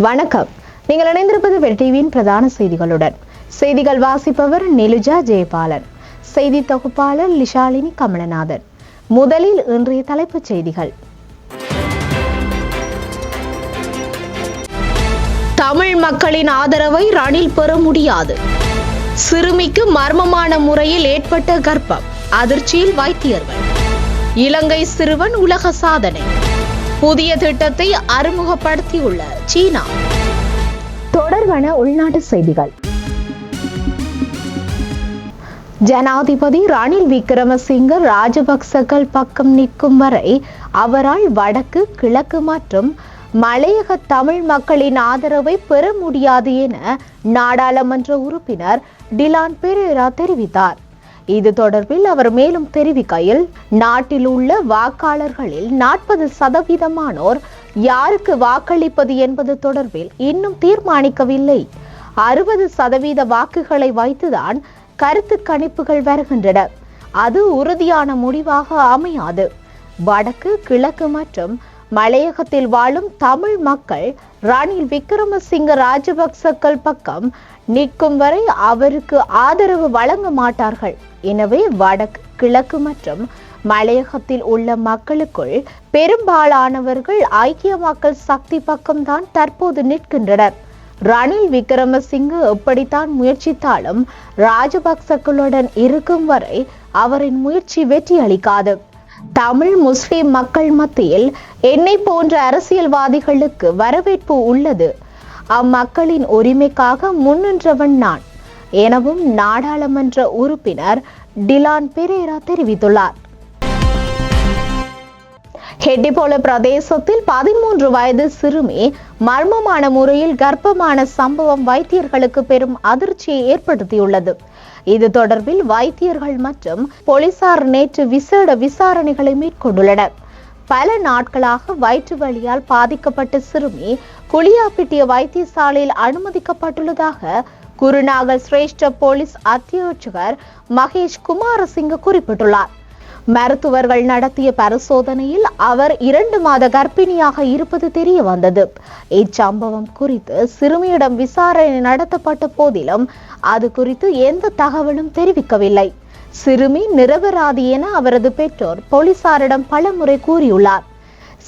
வணக்கம். நீங்கள் இணைந்திருப்பது வெட் பிரதான செய்திகளுடன். செய்திகள் வாசிப்பவர் நிலுஜா ஜெயபாலன். செய்தி தொகுப்பாளர் லிஷாலினி கமலநாதன். முதலில் இன்றைய தலைப்புச் செய்திகள். தமிழ் மக்களின் ஆதரவை ரணில் பெற முடியாது. சிறுமிக்கு மர்மமான முறையில் ஏற்பட்ட கர்ப்பம். அதிர்ச்சியில் வைத்தியர்கள். இலங்கை சிறுவன் உலக சாதனை. புதிய திட்டத்தை அறிமுகப்படுத்தியுள்ள சீனா. தொடர்பான உள்நாட்டு செய்திகள். ஜனாதிபதி ரணில் விக்ரமசிங்க ராஜபக்சகள் பக்கம் நிற்கும் வரை அவரால் வடக்கு கிழக்கு மற்றும் மலையக தமிழ் மக்களின் ஆதரவை பெற முடியாது என நாடாளுமன்ற உறுப்பினர் டிலான் பெரேரா தெரிவித்தார். இது தொடர்பில் அவர் மேலும் தெரிவிக்கையில் நாட்டில் உள்ள வாக்காளர்களில் நாற்பது சதவீதமானோர் யாருக்கு வாக்களிப்பது என்பது தொடர்பில் இன்னும் தீர்மானிக்கவில்லை. அறுபது சதவீத வாக்குகளை வைத்துதான் கருத்து கணிப்புகள் வருகின்றன. அது உறுதியான முடிவாக அமையாது. வடக்கு கிழக்கு மற்றும் மலையகத்தில் வாழும் தமிழ் மக்கள் ரணில் விக்ரமசிங்க ராஜபக்சக்கள் பக்கம் நிற்கும் வரை அவருக்கு ஆதரவு வழங்க மாட்டார்கள். எனவே வடக்கு கிழக்கு மற்றும் மலையகத்தில் உள்ள மக்களுக்குள் பெரும்பாலானவர்கள் ஐக்கிய மக்கள் சக்தி பக்கம்தான் தற்போது நிற்கின்றனர். ரணில் விக்ரமசிங்கு எப்படித்தான் முயற்சித்தாலும் ராஜபக்சக்களுடன் இருக்கும் வரை அவரின் முயற்சி வெற்றி அளிக்காது. தமிழ் முஸ்லிம் மக்கள் மத்தியில் என்னை போன்ற அரசியல்வாதிகளுக்கு வரவேற்பு உள்ளது. அம்மக்களின் உரிமைக்காக முன்னின்றவன் நான். எனவும் நாடாளுமன்ற உறுப்பினர் டிலான் பெரேரா தெரிவித்துள்ளார். ஹெட்டிபோல பிரதேசத்தில் பதிமூன்று வயது சிறுமி மர்மமான முறையில் கர்ப்பமான சம்பவம் வைத்தியர்களுக்கு பெரும் அதிர்ச்சியை ஏற்படுத்தியுள்ளது. இது தொடர்பில் வைத்தியர்கள் மற்றும் போலீசார் நேற்று விசேட விசாரணைகளை மேற்கொண்டுள்ளனர். பல நாட்களாக வயிற்று வலியால் பாதிக்கப்பட்ட சிறுமி குளியாப்பிட்டிய வைத்தியசாலையில் அனுமதிக்கப்பட்டுள்ளதாக குருநாகல் சிரேஷ்ட போலீஸ் அத்தியட்சகர் மகேஷ் குமாரசிங்க குறிப்பிட்டுள்ளார். மருத்துவர்கள் நடத்திய பரிசோதனையில் அவர் இரண்டு மாத கர்ப்பிணியாக இருப்பது தெரிய வந்தது. இச்சம்பவம் குறித்து சிறுமியிடம் விசாரணை நடத்தப்பட்ட போதிலும் அது குறித்து எந்த தகவலும் தெரிவிக்கவில்லை. சிறுமி நிரபராதி என அவரது பெற்றோர் போலீசாரிடம் பலமுறை கூறியுள்ளார்.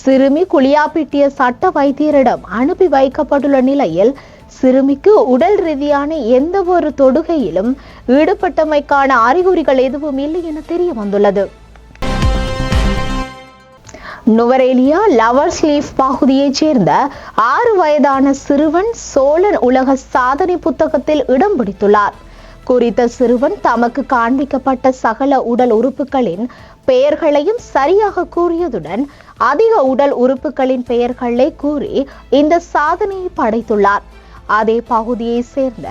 சிறுமி குளியாப்பிட்டிய சட்ட வைத்தியரிடம் அனுப்பி வைக்கப்பட்டுள்ள நிலையில் சிறுமிக்கு உடல் ரீதியான எந்த ஒரு தொடுகையிலும் ஈடுபட்டமைக்கான அறிகுறிகள் எதுவும் இல்லை என தெரிய வந்துள்ளது. நுவரேலியா லவர்ஸ் லீஃப் பகுதியைச் சேர்ந்த ஆறு வயதான சிறுவன் சோழன் உலக சாதனை புத்தகத்தில் இடம் பிடித்துள்ளார். குறித்த சிறுவன் தமக்கு காண்பிக்கப்பட்ட சகல உடல் உறுப்புகளின் பெயர்களையும் சரியாக கூறியதுடன் அதிக உடல் உறுப்புகளின் பெயர்களை கூறி இந்த சாதனையை படைத்துள்ளார். அதே பகுதியை சேர்ந்த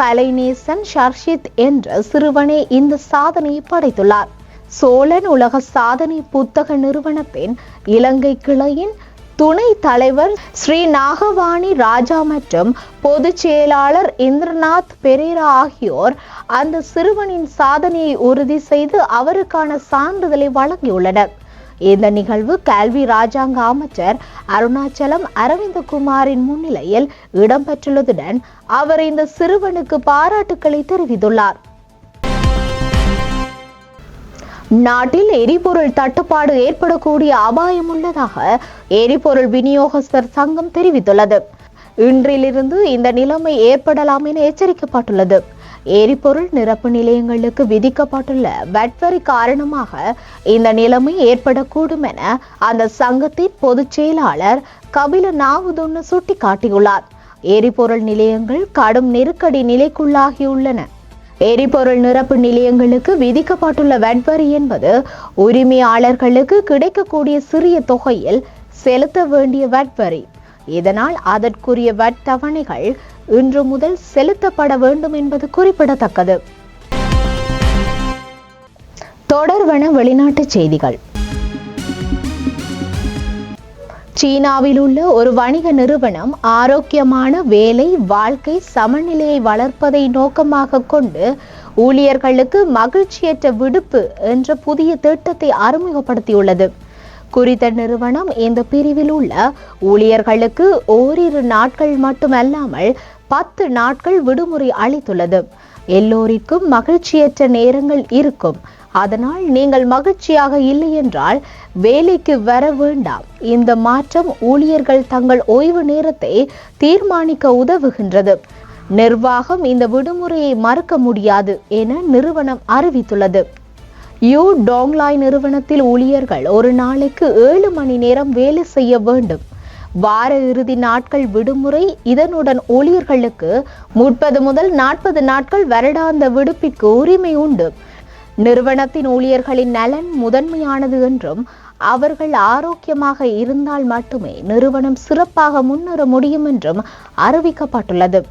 கலைநேசன் ஷர்ஷித் என்ற சிறுவனே இந்த சாதனையை படைத்துள்ளார். சோழன் உலக சாதனை புத்தக நிறுவனத்தின் இலங்கை கிளையின் துணை தலைவர் ஸ்ரீ நாகவாணி ராஜா மற்றும் பொதுச் செயலாளர் இந்திரநாத் பெரேரா ஆகியோர் அந்த சிறுவனின் சாதனையை உறுதி செய்து அவருக்கான சான்றிதழை வழங்கியுள்ளனர். இந்த நிகழ்வு கல்வி ராஜாங்க அமைச்சர் அருணாச்சலம் அரவிந்தகுமாரின் முன்னிலையில் இடம்பெற்றுள்ளதுடன் அவர் இந்த சிறுவனுக்கு பாராட்டுக்களை தெரிவித்துள்ளார். நாட்டில் எரிபொருள் தட்டுப்பாடு ஏற்படக்கூடிய அபாயம் உள்ளதாக எரிபொருள் விநியோகஸ்தர் சங்கம் தெரிவித்துள்ளது. இன்றிலிருந்து இந்த நிலைமை ஏற்படலாம் என எச்சரிக்கப்பட்டுள்ளது. எரிபொருள் நிரப்பு நிலையங்களுக்கு விதிக்கப்பட்டுள்ள வட்வரி காரணமாக இந்த நிலைமை ஏற்படக்கூடும் என அந்த சங்கத்தின் பொதுச் செயலாளர் கபில நாவுதுன்னு சுட்டிக்காட்டியுள்ளார். எரிபொருள் நிலையங்கள் கடும் நெருக்கடி நிலைக்குள்ளாகியுள்ளன. எரிபொருள் நிரப்பு நிலையங்களுக்கு விதிக்கப்பட்டுள்ள வட்வரி என்பது உரிமையாளர்களுக்கு கிடைக்கக்கூடிய சிறிய தொகையில் செலுத்த வேண்டிய வட்வரி. இதனால் அதற்குரிய வட்டவணைகள் இன்று முதல் செலுத்தப்பட வேண்டும் என்பது குறிப்பிடத்தக்கது. தொடர்வன வெளிநாட்டு செய்திகள். சீனாவில் உள்ள ஒரு வணிக நிறுவனம் ஆரோக்கியமான வேலை வாழ்க்கை சமநிலையை வளர்ப்பதை நோக்கமாக கொண்டு ஊழியர்களுக்கு மகிழ்ச்சியற்ற விடுப்பு என்ற புதிய திட்டத்தை அறிமுகப்படுத்தியுள்ளது. குறித்த நிறுவனம் இந்த பிரிவில் உள்ள ஊழியர்களுக்கு ஓரிரு நாட்கள் மட்டுமல்லாமல் பத்து நாட்கள் விடுமுறை அளித்துள்ளது. எல்லோருக்கும் மகிழ்ச்சியற்ற நேரங்கள் இருக்கும். அதனால் நீங்கள் மகிழ்ச்சியாக இல்லை என்றால் வேலைக்கு வர வேண்டாம். இந்த மாற்றம் ஊழியர்கள் தங்கள் ஓய்வு நேரத்தை தீர்மானிக்க உதவுகின்றது. நிர்வாகம் இந்த விடுமுறையை மறுக்க முடியாது என நிறுவனம் அறிவித்துள்ளது. யூ டோங்லாய் நிறுவனத்தில் ஊழியர்கள் ஒரு நாளைக்கு ஏழு மணி நேரம் வேலை செய்ய வேண்டும். வார இறுதி நாட்கள் விடுமுறை. இதனுடன் ஊழியர்களுக்கு முப்பது முதல் நாற்பது நாட்கள் வருடாந்த விடுப்பிற்கு உரிமை உண்டு. நிறுவனத்தின் ஊழியர்களின் நலன் முதன்மையானது என்றும் அவர்கள் ஆரோக்கியமாக இருந்தால் மட்டுமே நிறுவனம் சிறப்பாக முன்னேற முடியும் என்றும் அறிவிக்கப்பட்டுள்ளது.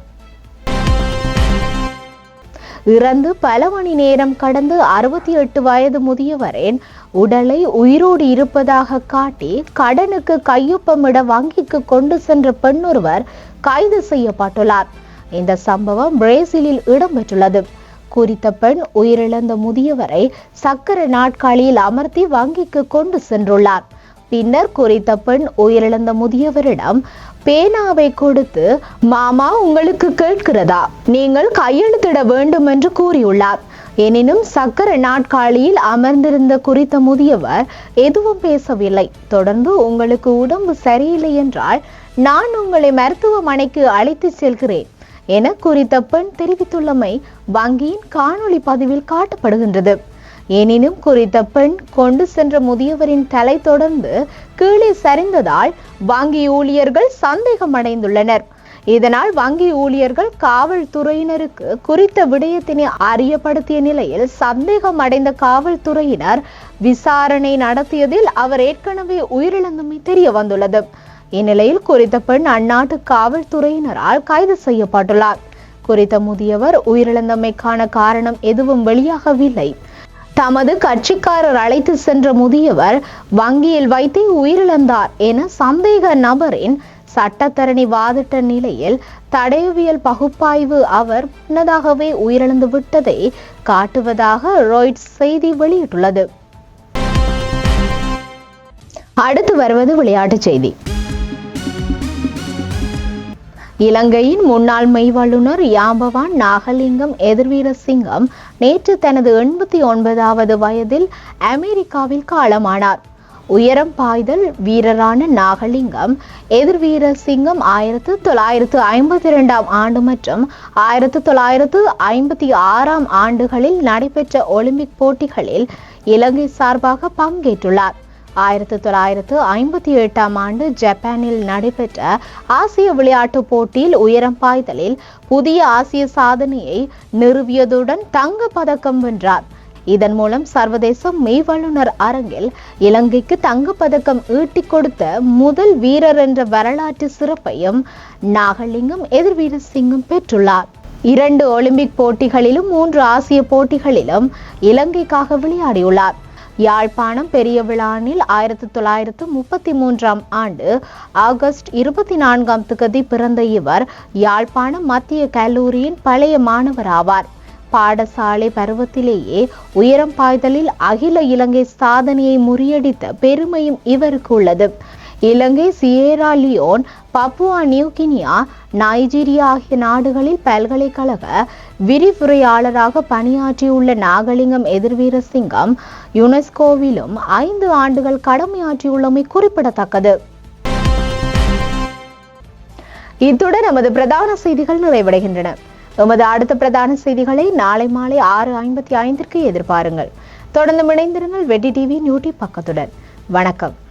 இறந்து பல மணி நேரம் கடந்து அறுபத்தி எட்டு வயது முதியவரின் உடலை உயிரோடு இருப்பதாக காட்டி கடனுக்கு கையொப்பமிட வங்கிக்கு கொண்டு சென்ற பெண்ணொருவர் கைது செய்யப்பட்டுள்ளார். இந்த சம்பவம் பிரேசிலில் இடம்பெற்றுள்ளது. குறித்த பெண் உயிரிழந்த முதியவரை சக்கர நாட்காலியில் அமர்த்தி வங்கிக்கு கொண்டு சென்றுள்ளார். பின்னர் குறித்த பெண் உயிரிழந்த முதியவரிடம் பேனாவை கொடுத்து மாமா உங்களுக்கு கேட்கிறதா? நீங்கள் கையெழுத்திட வேண்டும் என்று கூறியுள்ளார். எனினும் சக்கர நாட்காலியில் அமர்ந்திருந்த குறித்த முதியவர் எதுவும் பேசவில்லை. தொடர்ந்து உங்களுக்கு உடம்பு சரியில்லை என்றால் நான் உங்களை மருத்துவமனைக்கு அழைத்து செல்கிறேன் என குறித்த பெண் தெரிவித்துள்ளமை வங்கியின் காணொளி பதிவில் காட்டப்படுகின்றது. எனினும் குறித்த பெண் கொண்டு சென்ற முதியவரின் தலை தொடர்ந்து கீழே சரிந்ததால் வங்கி ஊழியர்கள் சந்தேகம் அடைந்துள்ளனர் இதனால் வங்கி ஊழியர்கள் காவல்துறையினருக்கு குறித்த விடயத்தினை அறியப்படுத்திய நிலையில் சந்தேகம் அடைந்த காவல்துறையினர் விசாரணை நடத்தியதில் அவர் ஏற்கனவே உயிரிழந்தமை தெரிய வந்துள்ளது இந்நிலையில் குறித்த பெண் அந்நாட்டு காவல்துறையினரால் கைது செய்யப்பட்டுள்ளார். குறித்த முதியவர் உயிரிழந்தமைக்கான காரணம் எதுவும் வெளியாகவில்லை. தமது கட்சிக்காரர் அழைத்து சென்ற முதியவர் வங்கியில் வைத்தே உயிரிழந்தார் என சந்தேக நபரின் சட்டத்தரணி வாதிட்ட நிலையில் தடயவியல் பகுப்பாய்வு அவர் முன்னதாகவே உயிரிழந்து விட்டதை காட்டுவதாக ராய்ட்ஸ் செய்தி வெளியிட்டுள்ளது. அடுத்து வருவது விளையாட்டுச் செய்தி. இலங்கையின் முன்னாள் மெய்வல்லுநர் யாம்பவான் நாகலிங்கம் எதிர்வீர சிங்கம் நேற்று தனது எண்பத்தி ஒன்பதாவது வயதில் அமெரிக்காவில் காலமானார். உயரம் பாய்தல் வீரரான நாகலிங்கம் எதிர்வீர சிங்கம் ஆயிரத்து தொள்ளாயிரத்து ஐம்பத்தி இரண்டாம் ஆண்டு மற்றும் ஆயிரத்து தொள்ளாயிரத்து ஐம்பத்தி ஆறாம் ஆண்டுகளில் நடைபெற்ற ஒலிம்பிக் போட்டிகளில் இலங்கை சார்பாக பங்கேற்றுள்ளார். ஆயிரத்தி தொள்ளாயிரத்து ஐம்பத்தி எட்டாம் ஆண்டு ஜப்பானில் நடைபெற்ற ஆசிய விளையாட்டுப் போட்டியில் உயரம் பாய்தலில் புதிய ஆசிய சாதனையை நிறுவியதுடன் தங்க பதக்கம் வென்றார். இதன் மூலம் சர்வதேச மெய்வல்லுநர் அரங்கில் இலங்கைக்கு தங்கப்பதக்கம் ஈட்டிக் கொடுத்த முதல் வீரர் என்ற வரலாற்று சிறப்பையும் நாகலிங்கம் எதிர்வீர சிங்கம் பெற்றுள்ளார். இரண்டு ஒலிம்பிக் போட்டிகளிலும் மூன்று ஆசிய போட்டிகளிலும் இலங்கைக்காக விளையாடியுள்ளார். யாழ்ப்பாணம் பெரிய விழானில் ஆயிரத்தி தொள்ளாயிரத்து முப்பத்தி மூன்றாம் ஆண்டு ஆகஸ்ட் இருபத்தி நான்காம் திகதி பிறந்த இவர் யாழ்ப்பாணம் மத்திய கல்லூரியின் பழைய மாணவர் ஆவார். பாடசாலை பருவத்திலேயே உயரம் பாய்தலில் அகில இலங்கை சாதனையை முறியடித்த பெருமையும் இவருக்கு உள்ளது. Ilankai Sierra Leone Papua New Guinea Nigeria ஆகிய நாடுகளில் பல்கலைக்கழக விரிவுரையாளராக பணியாற்றியுள்ள நாகலிங்கம் எதிர்வீர சிங்கம் யுனெஸ்கோவிலும் ஐந்து ஆண்டுகள் கடமையாற்றியுள்ளமை குறிப்பிடத்தக்கது. இத்துடன் நமது பிரதான செய்திகள் நிறைவடைகின்றன. எமது அடுத்த பிரதான செய்திகளை நாளை மாலை ஆறு ஐம்பத்தி ஐந்திற்கு எதிர்பாருங்கள். தொடர்ந்து இணைந்திருங்கள் வெட்டி டிவி நியூட்டி பக்கத்துடன். வணக்கம்.